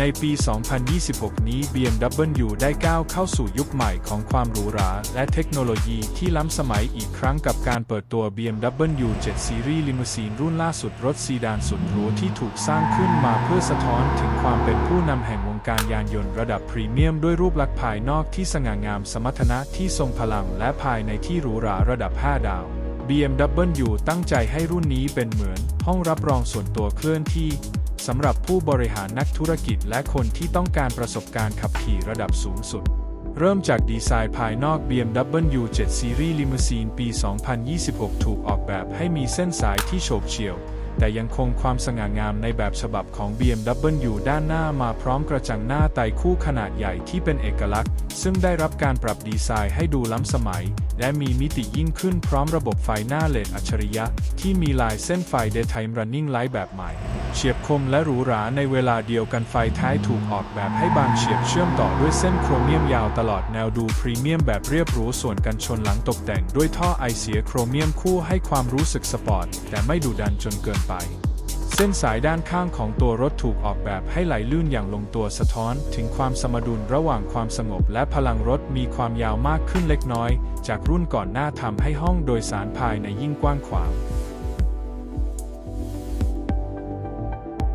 ในปี 2026 นี้ BMW ได้ก้าวเข้าสู่ยุคใหม่ของความหรูหรา และเทคโนโลยีที่ล้ำสมัยอีกครั้งกับการเปิดตัว BMW 7 Series Limousine รุ่นล่าสุดรถซีดานสุดหรูที่ถูกสร้างขึ้นมาเพื่อสะท้อนถึงความเป็นผู้นำแห่งวงการยานยนต์ระดับพรีเมียมด้วยรูปลักษณ์ภายนอกที่สง่างามสมรรถนะที่ทรงพลัง และภายในที่หรูหราระดับ 5 ดาว BMW ตั้งใจให้รุ่นนี้เป็นเหมือน ห้องรับรองส่วนตัวเคลื่อนที่ สำหรับผู้บริหารนักธุรกิจและคนที่ต้องการประสบการณ์ขับขี่ระดับสูงสุด เริ่มจากดีไซน์ภายนอก BMW 7 Series Limousine ปี 2026 ถูกออกแบบให้มีเส้นสายที่โฉบเฉี่ยว แต่ยังคงความสง่างามในแบบฉบับของ BMW ด้านหน้ามาพร้อมกระจังหน้าไต่คู่ขนาดใหญ่ที่เป็นเอกลักษณ์ ซึ่งได้รับการปรับดีไซน์ให้ดูล้ำสมัย และมีมิติยิ่งขึ้นพร้อมระบบไฟหน้าเลดอัจฉริยะ ที่มีลายเส้นไฟ Daytime Running Light แบบใหม่ เฉียบคมและหรูหราในเวลาเดียวกันไฟท้ายถูกออกแบบให้บางเฉียบเชื่อมต่อด้วยเส้นโครเมียมยาวตลอดแนวดูพรีเมียมแบบเรียบหรูส่วนกันชนหลังตกแต่งด้วยท่อไอเสียโครเมียมคู่ให้ความรู้สึกสปอร์ตแต่ไม่ดุดันจนเกินไปเส้นสายด้านข้างของตัวรถถูกออกแบบให้ไหลลื่นอย่างลงตัวสะท้อน ถึงความสมดุลระหว่างความสงบและพลังรถมีความยาวมากขึ้นเล็กน้อย จากรุ่นก่อนหน้าทำให้ห้องโดยสารภายในยิ่งกว้างขวาง